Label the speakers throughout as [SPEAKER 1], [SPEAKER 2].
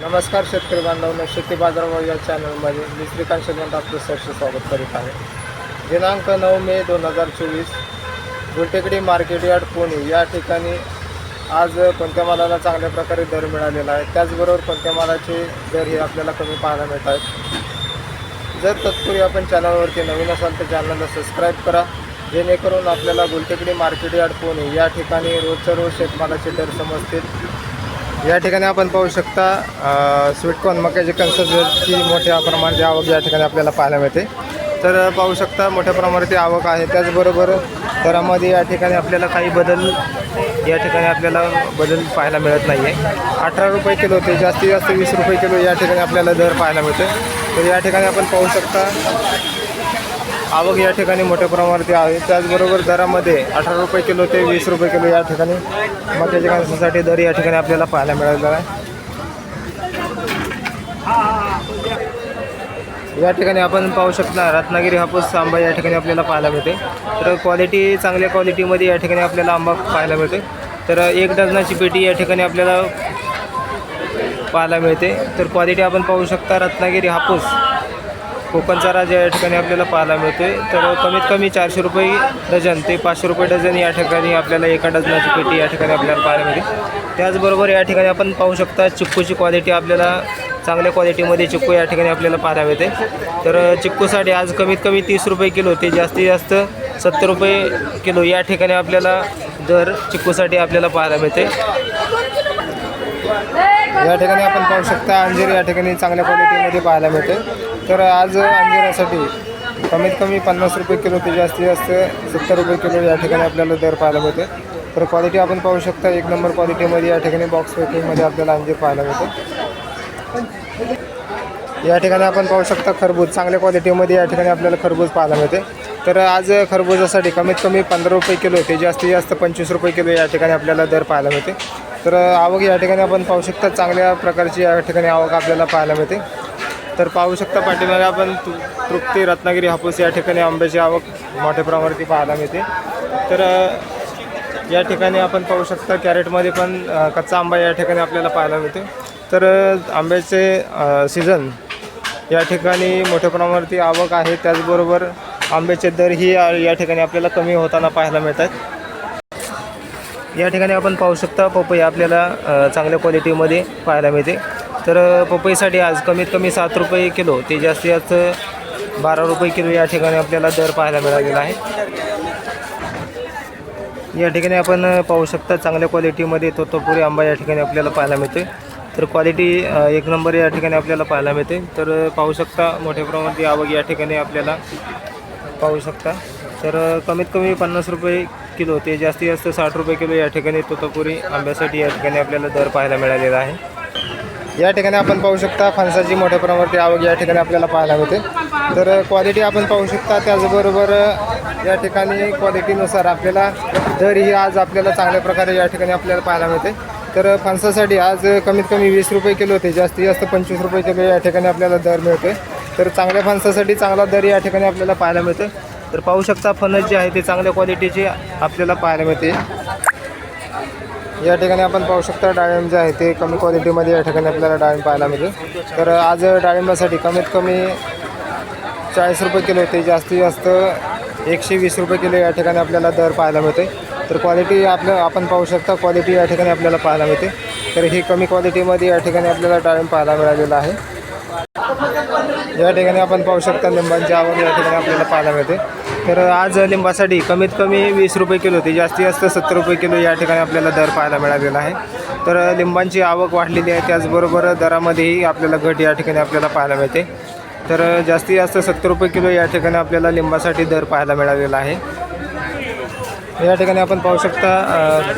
[SPEAKER 1] नमस्कार शेतकरी बांधवांनो शेती बाजारभाव या चॅनलमध्ये मी श्रीकांत शेतवंत आपलं सहर्ष स्वागत करीत आहे. दिनांक नऊ मे दोन हजार चोवीस गुलटेकडी मार्केट यार्ड पुणे. या ठिकाणी आज कोणत्या मालाला चांगल्या प्रकारे दर मिळालेला आहे. त्याचबरोबर कोणत्या मालाचे दर हे आपल्याला कमी पाहायला मिळत आहेत. जर तत्पूर्वी आपण चॅनलवरती नवीन असाल तर चॅनलला सबस्क्राईब करा. जेणेकरून आपल्याला गुलटेकडी मार्केट यार्ड पुणे या ठिकाणी रोजच्या रोज शेतमालाचे दर समजतील. या ठिकाणी आपण पाहू शकता स्वीटकॉर्न मक्याची कन्सर्टची मोठ्या प्रमाणाची आवक या ठिकाणी आपल्याला पाहायला मिळते. तर पाहू शकता मोठ्या प्रमाणाची आवक आहे. त्याचबरोबर दरामध्ये या ठिकाणी आपल्याला काही बदल या ठिकाणी आपल्याला बदल पाहायला मिळत नाही आहे अठरा रुपये किलो ते जास्तीत जास्त वीस रुपये किलो या ठिकाणी आपल्याला दर पाहायला मिळतो तर या ठिकाणी आपण पाहू शकता आवक या ठिकाणी मोठ्या प्रमाणात आहे. त्याचबरोबर दरामध्ये अठरा रुपये किलो ते वीस रुपये किलो या ठिकाणी मक्याच्या कणसासाठी दर या ठिकाणी आपल्याला पाहायला मिळालेला आहे. या ठिकाणी आपण पाहू शकता रत्नागिरी हापूस आंबा या ठिकाणी आपल्याला पाहायला मिळते तर क्वालिटी चांगल्या क्वालिटीमध्ये या ठिकाणी आपल्याला आंबा पाहायला मिळते तर एक डझनाची पेटी या ठिकाणी आपल्याला पाहायला मिळते. तर क्वालिटी आपण पाहू शकता रत्नागिरी हापूस कोकणचा राजा या ठिकाणी आपल्याला पाहायला मिळतोय. तर कमीत कमी चारशे रुपये डझन ते पाचशे रुपये डझन या ठिकाणी आपल्याला एका डझनाची पेटी या ठिकाणी आपल्याला पाहायला मिळते. त्याचबरोबर या ठिकाणी आपण पाहू शकता चिक्कूची क्वालिटी आपल्याला चांगल्या क्वालिटीमध्ये चिक्कू या ठिकाणी आपल्याला पाहायला मिळते. तर चिक्कूसाठी आज कमीत कमी तीस रुपये किलो ते जास्तीत जास्त सत्तर रुपये किलो या ठिकाणी आपल्याला दर चिक्कूसाठी आपल्याला पाहायला मिळते. या ठिकाणी आपण पाहू शकता अंजीर या ठिकाणी चांगल्या क्वालिटीमध्ये पाहायला मिळते. तर आज अंजिरासाठी कमीत कमी पन्नास रुपये किलो ते जास्तीत जास्त सत्तर रुपये किलो या ठिकाणी आपल्याला दर पाहायला मिळते. तर क्वालिटी आपण पाहू शकता एक नंबर क्वालिटीमध्ये या ठिकाणी बॉक्स पॅकिंगमध्ये आपल्याला अंजीर पाहायला मिळते. या ठिकाणी आपण पाहू शकता खरबूज चांगल्या क्वालिटीमध्ये या ठिकाणी आपल्याला खरबूज पाहायला मिळते. तर आज खरबुजासाठी कमीत कमी पंधरा रुपये किलो ते जास्तीत जास्त पंचवीस रुपये किलो या ठिकाणी आपल्याला दर पाहायला मिळते. तर आवक या ठिकाणी आपण पाहू शकता चांगल्या प्रकारची या ठिकाणी आवक आपल्याला पाहायला मिळते. तर पाहू शकता पाठीमागे आपण तृ तृप्ती रत्नागिरी हापूस या ठिकाणी आंब्याची आवक मोठ्या प्रमाणावरती पाहायला मिळते. तर या ठिकाणी आपण पाहू शकता कॅरेटमध्ये पण कच्चा आंबा या ठिकाणी आपल्याला पाहायला मिळते तर आंब्याचे सीझन या ठिकाणी मोठ्या प्रमाणावरती आवक आहे. त्याचबरोबर आंब्याचे दरही या ठिकाणी आपल्याला कमी होताना पाहायला मिळतात. या ठिकाणी आपण पाहू शकता पपई आपल्याला चांगल्या क्वालिटीमध्ये पाहायला मिळते. तर पपईसाठी आज कमीत कमी सात रुपये किलो. ते जास्तीत जास्त बारा रुपये किलो या ठिकाणी आपल्याला दर पाहायला मिळालेला आहे. या ठिकाणी आपण पाहू शकता चांगल्या क्वालिटीमध्ये तोतोपुरी आंबा या ठिकाणी आपल्याला पाहायला मिळते तर क्वालिटी एक नंबर या ठिकाणी आपल्याला पाहायला मिळते. तर पाहू शकता मोठ्या प्रमाणात आवक या ठिकाणी आपल्याला पाहू शकता. तर कमीत कमी पन्नास रुपये किलो ते जास्तीत जास्त साठ रुपये किलो या ठिकाणी तोतापुरी आंब्यासाठी या ठिकाणी आपल्याला दर पाहायला मिळालेला आहे. या ठिकाणी आपण पाहू शकता फणसाची मोठ्या प्रमाणावरती आवक या ठिकाणी आपल्याला पाहायला मिळते. तर क्वालिटी आपण पाहू शकता त्याचबरोबर या ठिकाणी क्वालिटीनुसार आपल्याला दर ही आज आपल्याला चांगल्या प्रकारे या ठिकाणी आपल्याला पाहायला मिळते. तर फणसासाठी आज कमीत कमी वीस रुपये किलो होते जास्तीत जास्त पंचवीस रुपये किलो या ठिकाणी आपल्याला दर मिळते तर चांगल्या फणसासाठी चांगला दर या ठिकाणी आपल्याला पाहायला मिळते तर पाहू शकता फणस जे आहे ते चांगल्या क्वालिटीचे आपल्याला पाहायला मिळते. या ठिकाणी आपण पाहू शकता डाळिंब जे आहे ते कमी क्वालिटीमध्ये या ठिकाणी आपल्याला डाळिंब पाहायला मिळते तर आज डाळिंबासाठी कमीत कमी चाळीस रुपये किलो ते जास्तीत जास्त एकशे वीस रुपये किलो या ठिकाणी आपल्याला दर पाहायला मिळते तर क्वालिटी आपलं आपण पाहू शकता क्वालिटी या ठिकाणी आपल्याला पाहायला मिळते. तर ही कमी क्वालिटीमध्ये या ठिकाणी आपल्याला डाळिंब पाहायला मिळालेलं आहे. या ठिकाणी आपण पाहू शकता लिंबांची आवड या ठिकाणी आपल्याला पाहायला मिळते. तर आज लिंबासाठी कमीत कमी वीस रुपये किलो ते जास्तीत जास्त सत्तर रुपये किलो या ठिकाणी आपल्याला दर पाहायला मिळालेला आहे. तर लिंबांची आवक वाढलेली आहे. त्याचबरोबर दरामध्येही आपल्याला घट या ठिकाणी आपल्याला पाहायला मिळते. तर जास्तीत जास्त सत्तर रुपये किलो या ठिकाणी आपल्याला लिंबासाठी दर पाहायला मिळालेला आहे. या ठिकाणी आपण पाहू शकता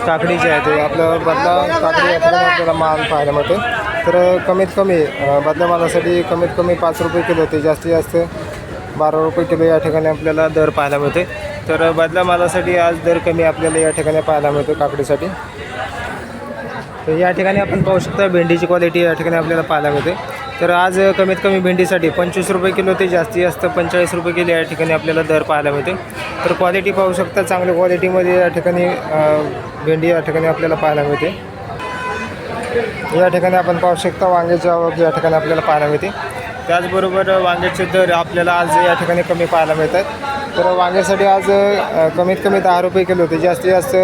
[SPEAKER 1] काकडी जी आहे ते. आपलं बदला काकडी या ठिकाणी आपल्याला माल पाहायला मिळतो तर कमीत कमी अ, बदल्या मालासाठी कमीत कमी पाच रुपये किलो ते जास्तीत जास्त बारा रुपये किलो या ठिकाणी आपल्याला दर पाहायला मिळते तर बदला मालासाठी आज दर कमी आपल्याला या ठिकाणी पाहायला मिळतो काकडीसाठी. तर या ठिकाणी आपण पाहू शकता भेंडीची क्वालिटी या ठिकाणी आपल्याला पाहायला मिळते तर आज कमीत कमी भेंडीसाठी पंचवीस रुपये किलो ते जास्तीत जास्त पंचेचाळीस रुपये किलो या ठिकाणी आपल्याला दर पाहायला मिळते तर क्वालिटी पाहू शकता चांगल्या क्वालिटीमध्ये या ठिकाणी भेंडी या ठिकाणी आपल्याला पाहायला मिळते. या ठिकाणी आपण पाहू शकता वांग्याची आवक या ठिकाणी आपल्याला पाहायला मिळते. त्याचबरोबर वांग्याचे दर आपल्याला आज या ठिकाणी कमी पाहायला मिळतात. तर वांग्यासाठी आज कमीत कमी दहा रुपये किलो होते. जास्तीत जास्त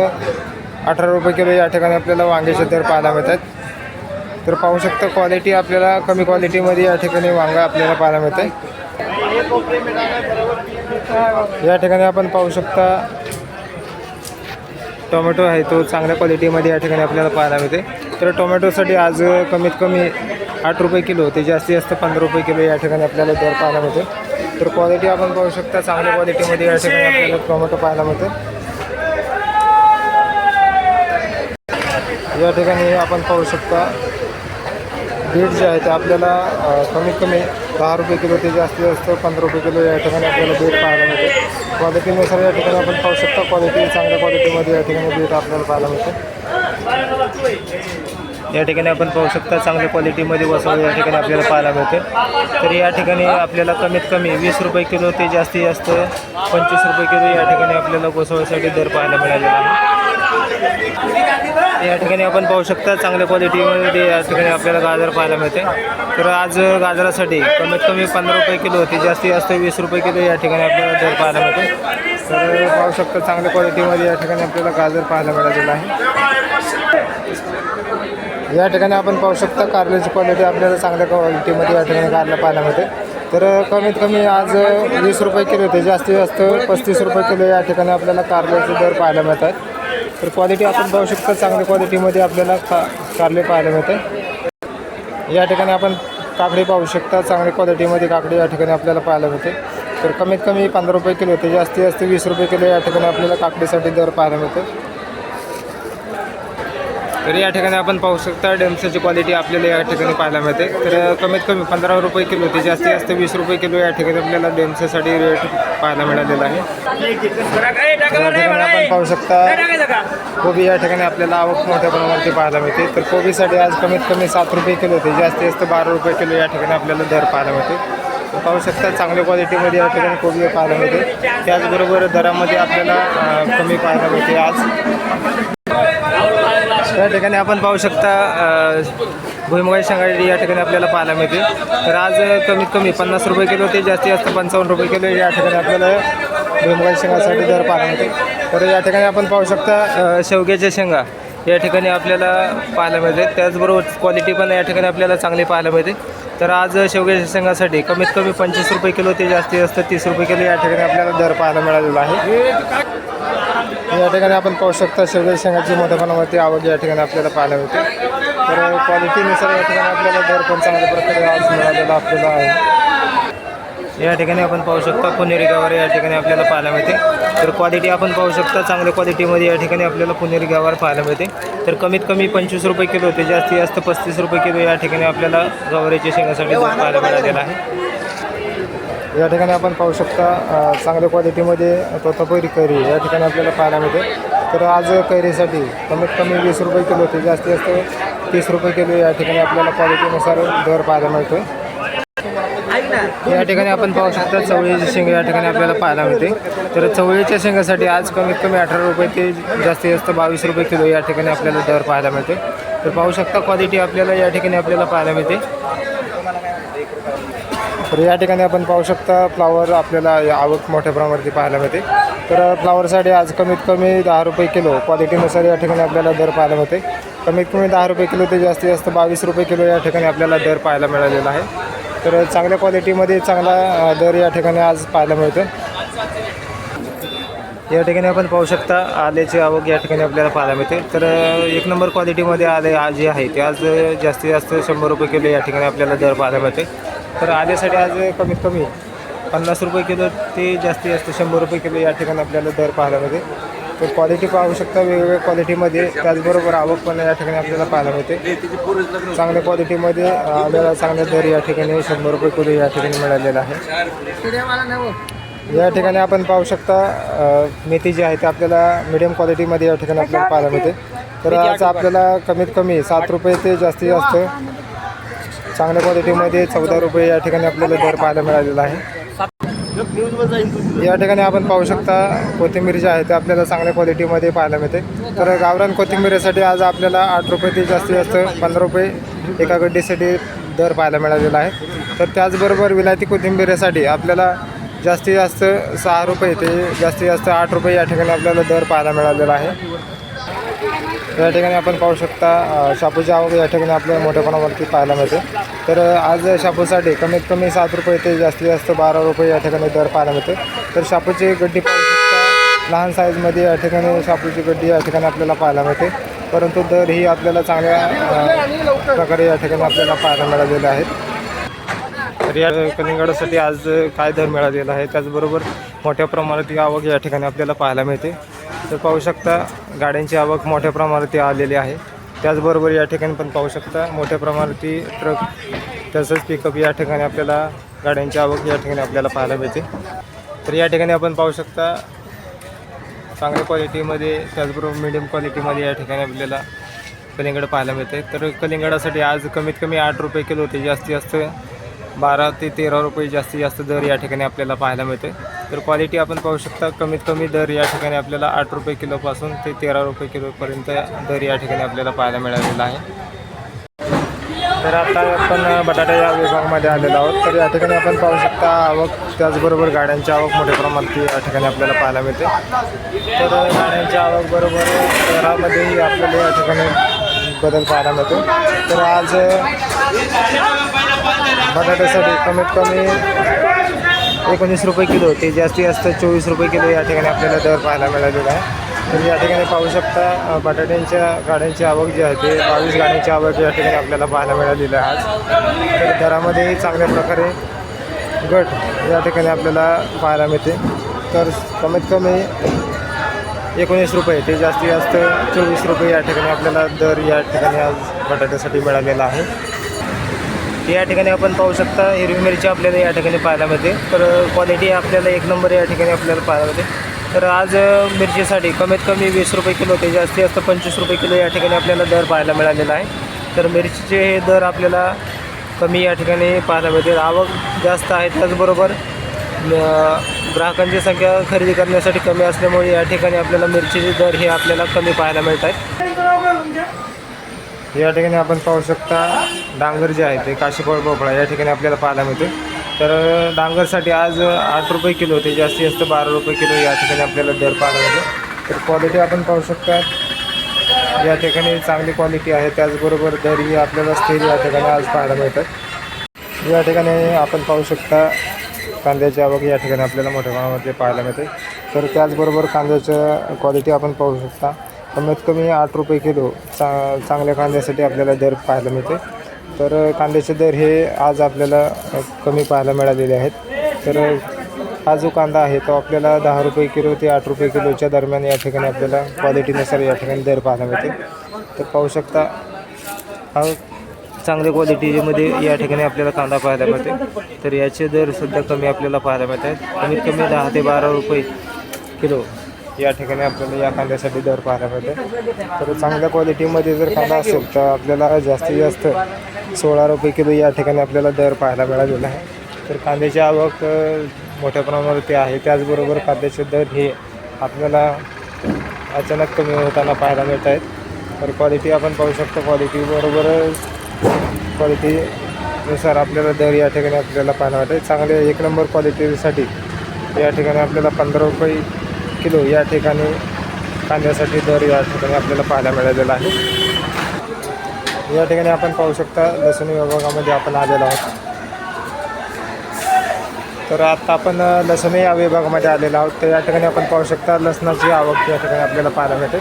[SPEAKER 1] अठरा रुपये किलो या ठिकाणी आपल्याला वांग्याचे दर पाहायला मिळतात. तर पाहू शकता क्वालिटी आपल्याला कमी क्वालिटीमध्ये या ठिकाणी वांगा आपल्याला पाहायला मिळते या ठिकाणी आपण पाहू शकता टोमॅटो आहे तो चांगल्या क्वालिटीमध्ये या ठिकाणी आपल्याला पाहायला मिळते तर टोमॅटोसाठी आज कमीत कमी आठ रुपये किलो होते जास्तीत जास्त पंधरा रुपये किलो या ठिकाणी आपल्याला दर पाहायला मिळते. तर क्वालिटी आपण पाहू शकता चांगल्या क्वालिटीमध्ये या ठिकाणी आपल्याला टोमॅटो पाहायला मिळते. या ठिकाणी आपण पाहू शकता बीट जे आहे ते आपल्याला कमीत कमी दहा रुपये किलो ते जास्तीत जास्त पंधरा रुपये किलो या ठिकाणी आपल्याला बीट पाहायला मिळते. क्वालिटीनुसार या ठिकाणी आपण पाहू शकता क्वालिटी चांगल्या क्वालिटीमध्ये या ठिकाणी बीट आपल्याला पाहायला मिळते. या ठिकाणी आपण पाहू शकता चांगल्या क्वालिटीमध्ये वसवळ या ठिकाणी आपल्याला पाहायला मिळते. तर या ठिकाणी आपल्याला कमीत कमी वीस रुपये किलो ते जास्तीत जास्त पंचवीस रुपये किलो या ठिकाणी आपल्याला गोसवळीसाठी दर पाहायला मिळालेला आहे. या ठिकाणी आपण पाहू शकता चांगल्या क्वालिटीमध्ये या ठिकाणी आपल्याला गाजर पाहायला मिळते. तर आज गाजरासाठी कमीत कमी पंधरा रुपये किलो ते जास्तीत जास्त वीस रुपये किलो या ठिकाणी आपल्याला दर पाहायला मिळते. तर पाहू शकता चांगल्या क्वालिटीमध्ये या ठिकाणी आपल्याला गाजर पाहायला मिळालेलं आहे. या ठिकाणी आपण पाहू शकता कारल्याची क्वालिटी आपल्याला चांगल्या क्वालिटीमध्ये या ठिकाणी कारला पाहायला मिळते. तर कमीत कमी आज वीस रुपये किलो होते. जास्तीत जास्त पस्तीस रुपये किलो या ठिकाणी आपल्याला कारल्याचे दर पाहायला मिळतात. तर क्वालिटी आपण पाहू शकता चांगल्या क्वालिटीमध्ये आपल्याला का कारले पाहायला मिळते. या ठिकाणी आपण काकडी पाहू शकता चांगल्या क्वालिटीमध्ये काकडी या ठिकाणी आपल्याला पाहायला मिळते. तर कमीत कमी पंधरा रुपये किलो होते. जास्तीत जास्त वीस रुपये किलो या ठिकाणी आपल्याला काकडीसाठी दर पाहायला मिळते. तर या ठिकाणी आपण पाहू शकता डेमसाची क्वालिटी आपल्याला या ठिकाणी पाहायला मिळते. तर कमीत कमी पंधरा रुपये किलो ते जास्तीत जास्त वीस रुपये किलो या ठिकाणी आपल्याला डेमसासाठी रेट पाहायला मिळालेला आहे. ठिकाणी आपण पाहू शकता कोबी या ठिकाणी आपल्याला आवक मोठ्या प्रमाणावरती पाहायला मिळते. तर कोबीसाठी आज कमीत कमी सात रुपये किलो होते जास्तीत जास्त बारा रुपये किलो या ठिकाणी आपल्याला दर पाहायला मिळते. पाहू शकता चांगल्या क्वालिटीमध्ये या ठिकाणी कोबी पाहायला मिळते. त्याचबरोबर दरामध्ये आपल्याला कमी पाहायला मिळते आज. या ठिकाणी आपण पाहू शकता भुईमुगाची शेंगाडी या ठिकाणी आपल्याला पाहायला मिळते. तर आज कमीत कमी पन्नास रुपये किलो ते जास्तीत जास्त पंचावन्न रुपये किलो या ठिकाणी आपल्याला भुईमुगाच्या शेंगासाठी दर पाहायला मिळते. तर या ठिकाणी आपण पाहू शकता शेवग्याच्या शेंगा या ठिकाणी आपल्याला पाहायला मिळते. त्याचबरोबर क्वालिटी पण या ठिकाणी आपल्याला चांगली पाहायला मिळते. तर आज शेवग्याच्या शेंगासाठी कमीत कमी पंचवीस रुपये किलो ते जास्तीत जास्त तीस रुपये किलो या ठिकाणी आपल्याला दर पाहायला मिळालेला आहे. या ठिकाणी आपण पाहू शकता शेवग्याच्या शेंगाची मोठ्या प्रमाणावरती आवड या ठिकाणी आपल्याला पाहायला मिळते. तर क्वालिटीनुसार या ठिकाणी आपल्याला दर पण चांगल्या प्रकारे आज मिळालेला आपल्याला आहे. या ठिकाणी आपण पाहू शकता पुणेरी गावर या ठिकाणी आपल्याला पाहायला मिळते. तर क्वालिटी आपण पाहू शकता चांगल्या क्वालिटीमध्ये या ठिकाणी आपल्याला पुणेरी गावावर पाहायला मिळते. तर कमीत कमी पंचवीस रुपये किलो होते जास्तीत जास्त पस्तीस रुपये किलो या ठिकाणी आपल्याला गवारीच्या शेंगासाठी पाहायला मिळालेला आहे. या ठिकाणी आपण पाहू शकता चांगल्या क्वालिटीमध्ये तोतापुरी कैरी या ठिकाणी आपल्याला पाहायला मिळते. तर आज कैरीसाठी कमीत कमी वीस रुपये किलो होते. जास्तीत जास्त तीस रुपये किलो या ठिकाणी आपल्याला क्वालिटीनुसार दर पाहायला मिळतो या ठिकाणी आपण पाहू शकता चवळीची शेंग या ठिकाणी आपल्याला पाहायला मिळते. तर चवळीच्या शेंगासाठी आज कमीत कमी अठरा रुपये ते जास्तीत जास्त बावीस रुपये किलो या ठिकाणी आपल्याला दर पाहायला मिळते तर पाहू शकता क्वालिटी आपल्याला या ठिकाणी आपल्याला पाहायला मिळते. तर या ठिकाणी आपण पाहू शकता फ्लावर आपल्याला या आवक मोठ्या प्रमाणावरती पाहायला मिळते. तर फ्लावरसाठी आज कमीत कमी दहा रुपये किलो क्वालिटीनुसार या ठिकाणी आपल्याला दर पाहायला मिळते. कमीत कमी दहा रुपये किलो ते जास्तीत जास्त बावीस रुपये किलो या ठिकाणी आपल्याला दर पाहायला मिळालेला आहे. तर चांगल्या क्वालिटीमध्ये चांगला दर या ठिकाणी आज पाहायला मिळतो या ठिकाणी आपण पाहू शकता आल्याची आवक या ठिकाणी आपल्याला पाहायला मिळते. तर एक नंबर क्वालिटीमध्ये आले आज जे आहे ते आज जास्तीत जास्त शंभर रुपये किलो या ठिकाणी आपल्याला दर पाहायला मिळते तर आल्यासाठी आज कमीत कमी पन्नास रुपये किलो ते जास्तीत जास्त शंभर रुपये किलो या ठिकाणी आपल्याला दर पाहायला मिळते. तर क्वालिटी पाहू शकता वेगवेगळ्या क्वालिटीमध्ये त्याचबरोबर आवक पण या ठिकाणी आपल्याला पाहायला मिळते. चांगल्या क्वालिटीमध्ये आपल्याला चांगला दर या ठिकाणी शंभर रुपये किलो या ठिकाणी मिळालेला आहे. या ठिकाणी आपण पाहू शकता मेथी जी आहे ते आपल्याला मिडियम क्वालिटीमध्ये या ठिकाणी आपल्याला पाहायला मिळते. तर आज आपल्याला कमीत कमी सात रुपये ते जास्तीत जास्त चांगल्या क्वालिटीमध्ये चौदा रुपये या ठिकाणी आपल्याला दर पाहायला मिळालेला आहे. या ठिकाणी आपण पाहू शकता कोथिंबीर जी आहे ते आपल्याला चांगल्या क्वालिटीमध्ये पाहायला मिळते. तर गावरान कोथिंबीरीसाठी आज आपल्याला आठ रुपये ते जास्तीत जास्त पंधरा रुपये एका गड्डीसाठी दर पाहायला मिळालेला आहे. तर त्याचबरोबर विलायती कोथिंबीरीसाठी आपल्याला जास्तीत जास्त सहा रुपये ते जास्तीत जास्त आठ रुपये या ठिकाणी आपल्याला दर पाहायला मिळालेला आहे. या ठिकाणी आपण पाहू शकता शापूची आवक या ठिकाणी आपल्याला मोठ्यापणावरती पाहायला मिळते. तर आज शापूसाठी कमीत कमी सात रुपये ते जास्तीत जास्त बारा रुपये या ठिकाणी दर पाहायला मिळते. तर शापूची गड्डी पाहू शकता लहान साईजमध्ये या ठिकाणी शापूची गड्डी या ठिकाणी आपल्याला पाहायला मिळते. परंतु दर ही आपल्याला चांगल्या प्रकारे या ठिकाणी आपल्याला पाहायला मिळालेले आहेत. तर या कलिंगडासाठी आज काय दर मिळालेला आहे? त्याचबरोबर मोठ्या प्रमाणात ही आवक या ठिकाणी आपल्याला पाहायला मिळते. तर पाहू शकता गाड्यांची आवक मोठ्या प्रमाणात आलेली आहे. त्याचबरोबर या ठिकाणी पण पाहू शकता मोठ्या प्रमाणात ट्रक तसंच पिकअप या ठिकाणी आपल्याला गाड्यांची आवक या ठिकाणी आपल्याला पाहायला मिळते. तर या ठिकाणी आपण पाहू शकता चांगल्या क्वालिटीमध्ये त्याचबरोबर मिडियम क्वालिटीमध्ये या ठिकाणी आपल्याला कलिंगड पाहायला मिळते तर कलिंगडासाठी आज कमीत कमी आठ रुपये किलो होते. जास्तीत जास्त बारा ते तेरा रुपये जास्तीत जास्त दर या ठिकाणी आपल्याला पाहायला मिळते तर क्वालिटी आपण पाहू शकता कमीत कमी दर या ठिकाणी आपल्याला आठ रुपये किलोपासून ते तेरा रुपये किलोपर्यंत दर या ठिकाणी आपल्याला पाहायला मिळालेला आहे. तर आता आपण बटाटा या विभागामध्ये आलेलो आहोत. तर या ठिकाणी आपण पाहू शकता आवक त्याचबरोबर गाड्यांची आवक मोठ्या प्रमाणात या ठिकाणी आपल्याला पाहायला मिळते. तर गाड्यांची आवक बरोबर दरामध्येही आपल्याला या ठिकाणी बदल पाहायला मिळतो. तर आज बटाट्यासाठी कमीत कमी एकोणीस रुपये किलो ते जास्तीत जास्त चोवीस रुपये किलो या ठिकाणी आपल्याला दर पाहायला मिळालेला आहे. तुम्ही या ठिकाणी पाहू शकता बटाट्यांच्या गाड्यांची आवक जी आहे ते बावीस गाड्यांची आवक या ठिकाणी आपल्याला पाहायला मिळालेली आहे आज. तर दरामध्येही चांगल्या प्रकारे गट या ठिकाणी आपल्याला पाहायला मिळते. तर कमीत कमी एकोणीस रुपये ते जास्तीत जास्त चोवीस रुपये या ठिकाणी आपल्याला दर या ठिकाणी आज बटाट्यासाठी मिळालेला आहे. या ठिकाणी आपण पाहू शकता हिरवी मिरची आपल्याला या ठिकाणी पाहायला मिळते. तर क्वालिटी आपल्याला एक नंबर या ठिकाणी आपल्याला पाहायला मिळते. तर आज मिरचीसाठी कमीत कमी वीस रुपये किलो ते जास्तीत जास्त पंचवीस रुपये किलो या ठिकाणी आपल्याला दर पाहायला मिळालेला आहे. तर मिरचीचे हे दर आपल्याला कमी या ठिकाणी पाहायला मिळते. आवक जास्त आहे त्याचबरोबर ग्राहकांची संख्या खरेदी करण्यासाठी कमी असल्यामुळे या ठिकाणी आपल्याला मिरचीचे दर हे आपल्याला कमी पाहायला मिळत आहेत. या ठिकाणी आपण पाहू शकता डांगर जे आहे ते काशीफळ भोपळा या ठिकाणी आपल्याला पाहायला मिळते तर डांगरसाठी आज आठ रुपये किलो होते जास्तीत जास्त बारा रुपये किलो या ठिकाणी आपल्याला दर पाहायला मिळतो तर क्वालिटी आपण पाहू शकता. या ठिकाणी चांगली क्वालिटी आहे त्याचबरोबर दरही आपल्याला स्थिर या ठिकाणी आज पाहायला मिळतात या ठिकाणी आपण पाहू शकता कांद्याची आवक या ठिकाणी आपल्याला मोठ्या प्रमाणामध्ये पाहायला मिळते तर त्याचबरोबर कांद्याचं क्वालिटी आपण पाहू शकता. कमीत कमी आठ रुपये किलो चा चांगल्या कांद्यासाठी आपल्याला दर पाहायला मिळते. तर कांद्याचे दर हे आज आपल्याला कमी पाहायला मिळालेले आहेत. तर हा जो कांदा आहे तो आपल्याला दहा रुपये किलो ते आठ रुपये किलोच्या दरम्यान या ठिकाणी आपल्याला क्वालिटीनुसार या ठिकाणी दर पाहायला मिळते. तर पाहू शकता हा चांगल्या क्वालिटीमध्ये या ठिकाणी आपल्याला कांदा पाहायला मिळते. तर याचे दरसुद्धा कमी आपल्याला पाहायला मिळत आहेत कमीत कमी दहा ते बारा रुपये किलो या ठिकाणी आपल्याला या कांद्यासाठी दर पाहायला मिळते तर चांगल्या क्वालिटीमध्ये जर कांदा असेल तर आपल्याला जास्तीत जास्त सोळा रुपये किलो या ठिकाणी आपल्याला दर पाहायला मिळालेला आहे. तर कांद्याची आवक मोठ्या प्रमाणावरती आहे. त्याचबरोबर कांद्याचे दर हे आपल्याला अचानक कमी होताना पाहायला मिळत आहेत तर क्वालिटी आपण पाहू शकतो. क्वालिटीबरोबर क्वालिटीनुसार आपल्याला दर या ठिकाणी आपल्याला पाहायला मिळत आहे चांगले एक नंबर क्वालिटीसाठी या ठिकाणी आपल्याला पंधरा रुपये किलो या ठिकाणी कांद्यासाठी दर या ठिकाणी आपल्याला पाहायला मिळालेला आहे. या ठिकाणी आपण पाहू शकता लसूण विभागामध्ये आपण आलेलो आहोत. तर आता आपण लसणी लसूण या विभागामध्ये आलेलो आहोत. तर या ठिकाणी आपण पाहू शकता लसणाची आवक या ठिकाणी आपल्याला पाहायला मिळते.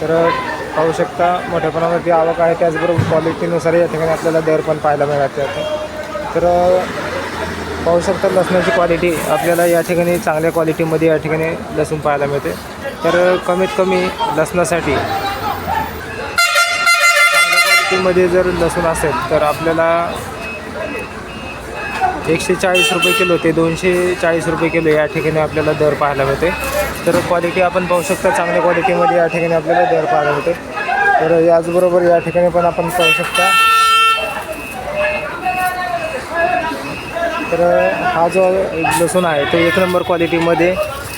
[SPEAKER 1] तर पाहू शकता मोठ्या प्रमाणावरती आवक आहे त्याचबरोबर क्वालिटीनुसार या ठिकाणी आपल्याला दर पण पाहायला मिळते तर पाहू शकता लसणाची क्वालिटी आपल्याला या ठिकाणी चांगल्या क्वालिटीमध्ये या ठिकाणी लसूण पाहायला मिळते. तर कमीत कमी लसणासाठी चांगल्या क्वालिटीमध्ये जर लसूण असेल तर आपल्याला एकशे चाळीस रुपये किलो ते दोनशे चाळीस रुपये किलो या ठिकाणी आपल्याला दर पाहायला मिळते. तर क्वालिटी आपण पाहू शकता चांगल्या क्वालिटीमध्ये या ठिकाणी आपल्याला दर पाहायला मिळते. तर याचबरोबर या ठिकाणी पण आपण पाहू शकता तर हा जो लसूण आहे तो एक नंबर क्वालिटीमध्ये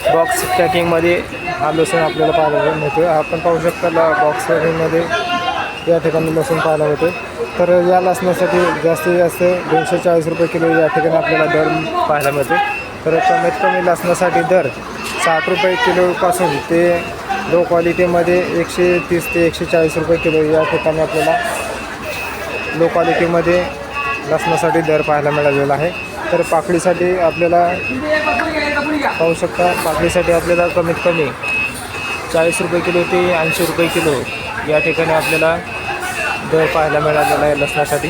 [SPEAKER 1] बॉक्स पॅकिंगमध्ये हा लसूण आपल्याला पाहायला मिळतो आपण पाहू शकता बॉक्स पॅकिंगमध्ये या ठिकाणी लसूण पाहायला मिळतो तर या लसणासाठी जास्तीत जास्त दोनशे चाळीस रुपये किलो या ठिकाणी आपल्याला दर पाहायला मिळतो तर कमीत कमी लसणासाठी दर साठ रुपये किलोपासून ते लो क्वालिटीमध्ये एकशे तीस ते एकशे चाळीस रुपये किलो या ठिकाणी आपल्याला लो क्वालिटीमध्ये लसणासाठी दर पाहायला मिळालेला आहे. तर पाकडीसाठी आपल्याला पाहू शकता पाकडीसाठी आपल्याला कमीत कमी चाळीस रुपये किलो ते ऐंशी रुपये किलो या ठिकाणी आपल्याला दर पाहायला मिळालेला आहे लसणासाठी.